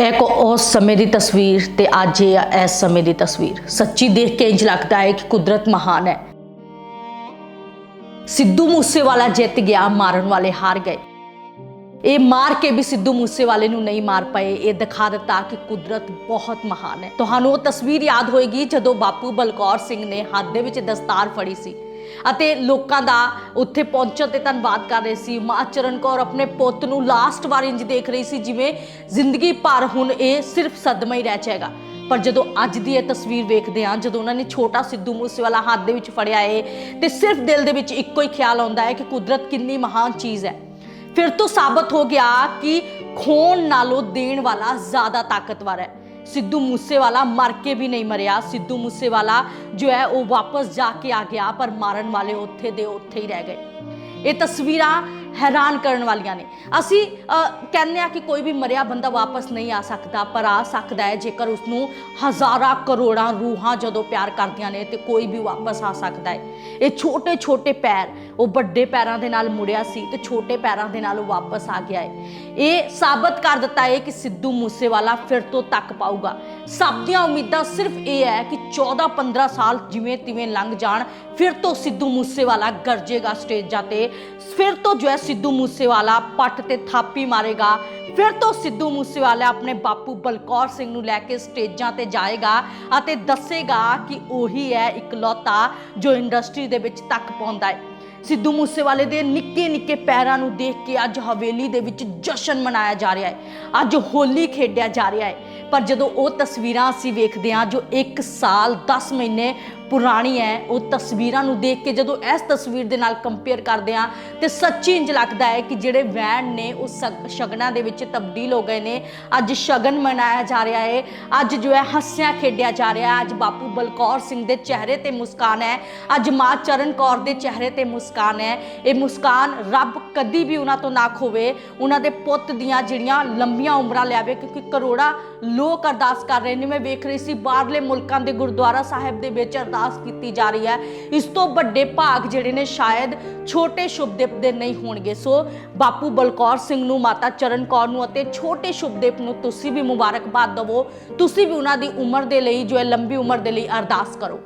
ਇੱਕ ਉਸ ਸਮੇਂ ਦੀ ਤਸਵੀਰ ਤੇ ਅੱਜ ਇਹ ਆ, ਇਸ ਸਮੇਂ ਦੀ ਤਸਵੀਰ। ਸੱਚੀ ਦੇਖ ਕੇ ਇੰਜ ਲੱਗਦਾ ਹੈ ਕਿ ਕੁਦਰਤ ਮਹਾਨ ਹੈ। ਸਿੱਧੂ ਮੂਸੇਵਾਲਾ ਜਿੱਤ ਗਿਆ, ਮਾਰਨ ਵਾਲੇ ਹਾਰ ਗਏ। ਇਹ ਮਾਰ ਕੇ ਵੀ ਸਿੱਧੂ ਮੂਸੇਵਾਲੇ ਨੂੰ ਨਹੀਂ ਮਾਰ ਪਏ। ਇਹ ਦਿਖਾ ਦਿੱਤਾ ਕਿ ਕੁਦਰਤ ਬਹੁਤ ਮਹਾਨ ਹੈ। ਤੁਹਾਨੂੰ ਉਹ ਤਸਵੀਰ ਯਾਦ ਹੋਏਗੀ ਜਦੋਂ ਬਾਪੂ ਬਲਕੌਰ ਸਿੰਘ ਨੇ ਹੱਥ ਦੇ ਵਿੱਚ ਦਸਤਾਰ ਫੜੀ ਸੀ। ਅਤੇ ਲੋਕਾਂ ਦਾ ਉੱਥੇ ਪਹੁੰਚਣ ਤੇ ਧੰਨਵਾਦ ਕਰ ਰਹੇ ਸੀ। ਮਾਂ ਚਰਨ ਕੌਰ ਆਪਣੇ ਪੁੱਤ ਨੂੰ ਲਾਸਟ ਵਾਰ ਇੰਜ ਦੇਖ ਰਹੀ ਸੀ ਜਿਵੇਂ ਜ਼ਿੰਦਗੀ ਭਰ ਹੁਣ ਇਹ ਸਿਰਫ ਸਦਮਾ ਹੀ ਰਹਿ ਜਾਏਗਾ। ਪਰ ਜਦੋਂ ਅੱਜ ਦੀ ਇਹ ਤਸਵੀਰ ਵੇਖਦੇ ਹਾਂ, ਜਦੋਂ ਉਹਨਾਂ ਨੇ ਛੋਟਾ ਸਿੱਧੂ ਮੂਸੇਵਾਲਾ ਹੱਥ ਦੇ ਵਿੱਚ ਫੜਿਆ ਏ, ਤੇ ਸਿਰਫ ਦਿਲ ਦੇ ਵਿੱਚ ਇੱਕੋ ਹੀ ਖਿਆਲ ਆਉਂਦਾ ਹੈ ਕਿ ਕੁਦਰਤ ਕਿੰਨੀ ਮਹਾਨ ਚੀਜ਼ ਹੈ। ਫਿਰ ਤੋਂ ਸਾਬਤ ਹੋ ਗਿਆ ਕਿ ਖੋਣ ਨਾਲੋਂ ਦੇਣ ਵਾਲਾ ਜ਼ਿਆਦਾ ਤਾਕਤਵਰ ਹੈ। ਸਿੱਧੂ ਮੂਸੇਵਾਲਾ ਮਰ ਕੇ ਵੀ ਨਹੀਂ ਮਰਿਆ ਸਿੱਧੂ ਮੂਸੇਵਾਲਾ ਜੋ ਹੈ ਉਹ ਵਾਪਸ ਜਾ ਕੇ ਆ ਗਿਆ ਪਰ ਮਾਰਨ ਵਾਲੇ ਉੱਥੇ ਦੇ ਉੱਥੇ ਹੀ ਰਹਿ ਗਏ ਇਹ ਤਸਵੀਰਾਂ ਹੈਰਾਨ ਕਰਨ ਵਾਲੀਆਂ ਨੇ ਅਸੀਂ ਅਹ, ਕਹਿੰਦੇ ਆ ਕਿ ਕੋਈ ਵੀ ਮਰਿਆ ਬੰਦਾ ਵਾਪਸ ਨਹੀਂ ਆ ਸਕਦਾ ਪਰ ਆ ਸਕਦਾ ਹੈ ਜੇਕਰ ਉਸ ਨੂੰ ਹਜ਼ਾਰਾਂ ਕਰੋੜਾਂ ਰੂਹਾਂ ਜਦੋਂ ਪਿਆਰ ਕਰਦੀਆਂ ਨੇ ਤੇ ਕੋਈ ਵੀ ਵਾਪਸ ਆ ਸਕਦਾ ਹੈ ਇਹ ਛੋਟੇ ਛੋਟੇ ਪੈਰ ਉਹ ਵੱਡੇ ਪੈਰਾਂ ਦੇ ਨਾਲ ਮੁੜਿਆ ਸੀ ਤੇ ਛੋਟੇ ਪੈਰਾਂ ਦੇ ਨਾਲ ਉਹ ਵਾਪਸ ਆ ਗਿਆ ਹੈ। ਇਹ ਸਾਬਤ ਕਰ ਦਿੱਤਾ ਹੈ ਕਿ ਸਿੱਧੂ ਮੂਸੇਵਾਲਾ ਫਿਰ ਤੋਂ ਤੱਕ ਪਾਊਗਾ। ਸਭ ਦੀਆਂ ਉਮੀਦਾਂ ਸਿਰਫ ਇਹ ਹੈ ਕਿ 14 15 ਸਾਲ ਜਿਵੇਂ ਤਿਵੇਂ ਲੰਘ ਜਾਣ, ਫਿਰ ਤੋਂ ਸਿੱਧੂ ਮੂਸੇਵਾਲਾ ਗਰਜੇਗਾ ਸਟੇਜਾਂ ਤੇ। ਫਿਰ ਤੋਂ ਜੋ ਹੈ ਸਿੱਧੂ ਮੂਸੇਵਾਲਾ ਪੱਟ ਤੇ ਥਾਪੀ ਮਾਰੇਗਾ। ਫਿਰ ਤੋਂ ਸਿੱਧੂ ਮੂਸੇਵਾਲਾ ਆਪਣੇ ਬਾਪੂ ਬਲਕੌਰ ਸਿੰਘ ਨੂੰ ਲੈ ਕੇ ਸਟੇਜਾਂ ਤੇ ਜਾਏਗਾ ਅਤੇ ਦੱਸੇਗਾ ਕਿ ਉਹੀ ਹੈ ਇਕਲੌਤਾ ਜੋ ਇੰਡਸਟਰੀ ਦੇ ਵਿੱਚ ਤੱਕ ਪਾਉਂਦਾ ਹੈ। ਸਿੱਧੂ ਮੂਸੇਵਾਲੇ ਦੇ ਨਿੱਕੇ ਨਿੱਕੇ ਪੈਰਾਂ ਨੂੰ ਦੇਖ ਕੇ ਅੱਜ ਹਵੇਲੀ ਦੇ ਵਿੱਚ ਜਸ਼ਨ ਮਨਾਇਆ ਜਾ ਰਿਹਾ ਹੈ। ਅੱਜ ਹੋਲੀ ਖੇਡਿਆ ਜਾ ਰਿਹਾ ਹੈ। ਪਰ ਜਦੋਂ ਉਹ ਤਸਵੀਰਾਂ ਅਸੀਂ ਵੇਖਦੇ ਹਾਂ, ਜੋ 1 ਸਾਲ 10 ਮਹੀਨੇ ਪੁਰਾਣੀ ਹੈ, ਉਹ ਤਸਵੀਰਾਂ ਨੂੰ ਦੇਖ ਕੇ ਜਦੋਂ ਇਸ ਤਸਵੀਰ ਦੇ ਨਾਲ ਕੰਪੇਅਰ ਕਰਦੇ ਹਾਂ, ਤੇ ਸੱਚੀ ਇੰਜ ਲੱਗਦਾ ਹੈ ਕਿ ਜਿਹੜੇ ਵੈਨ ਨੇ, ਉਹ ਸਗ- ਸ਼ਗਨਾਂ ਦੇ ਵਿੱਚ ਤਬਦੀਲ ਹੋ ਗਏ ਨੇ। ਅੱਜ ਸ਼ਗਨ ਮਨਾਇਆ ਜਾ ਰਿਹਾ ਹੈ, ਅੱਜ ਜੋ ਹੈ ਹੱਸਿਆ ਖੇਡਿਆ ਜਾ ਰਿਹਾ ਹੈ, ਅੱਜ ਬਾਪੂ ਬਲਕੌਰ ਸਿੰਘ ਦੇ ਚਿਹਰੇ ਤੇ ਮੁਸਕਾਨ ਹੈ, ਅੱਜ ਮਾਂ ਚਰਨ ਕੌਰ ਦੇ ਚਿਹਰੇ ਤੇ ਮੁਸਕਾਨ ਹੈ। ਇਹ ਮੁਸਕਾਨ ਰੱਬ ਕਦੀ ਵੀ ਉਹਨਾਂ ਤੋਂ ਨਾ ਖੋਵੇ, ਉਹਨਾਂ ਦੇ ਪੁੱਤ ਦੀਆਂ ਜਿਹੜੀਆਂ ਲੰਬੀਆਂ ਉਮਰਾਂ ਲਿਆਵੇ ਕਿਉਂਕਿ ਕਰੋੜਾ ਲੋਕ ਅਰਦਾਸ ਕਰ ਰਹੇ ਨੇ। ਮੈਂ ਵੇਖ ਰਹੀ ਸੀ ਬਾਹਰਲੇ ਮੁਲਕਾਂ ਦੇ ਗੁਰਦੁਆਰਾ ਸਾਹਿਬ ਦੇ ਵਿੱਚ ਅਰਦਾਸ ਕੀਤੀ ਜਾ ਰਹੀ ਹੈ। ਇਸ ਤੋਂ ਵੱਡੇ ਭਾਗ ਜਿਹੜੇ ਨੇ ਸ਼ਾਇਦ ਛੋਟੇ ਸ਼ੁਭਦੇਵ ਦੇ ਨਹੀਂ ਹੋਣਗੇ। ਸੋ ਬਾਪੂ ਬਲਕੌਰ ਸਿੰਘ ਨੂੰ, ਮਾਤਾ ਚਰਨ ਕੌਰ ਨੂੰ ਅਤੇ ਛੋਟੇ ਸ਼ੁਭਦੇਵ ਨੂੰ ਤੁਸੀਂ ਵੀ ਮੁਬਾਰਕਬਾਦ ਦਵੋ। ਤੁਸੀਂ ਵੀ ਉਹਨਾਂ ਦੀ ਉਮਰ ਦੇ ਲਈ, ਜੋ ਹੈ ਲੰਬੀ ਉਮਰ ਦੇ ਲਈ ਅਰਦਾਸ ਕਰੋ।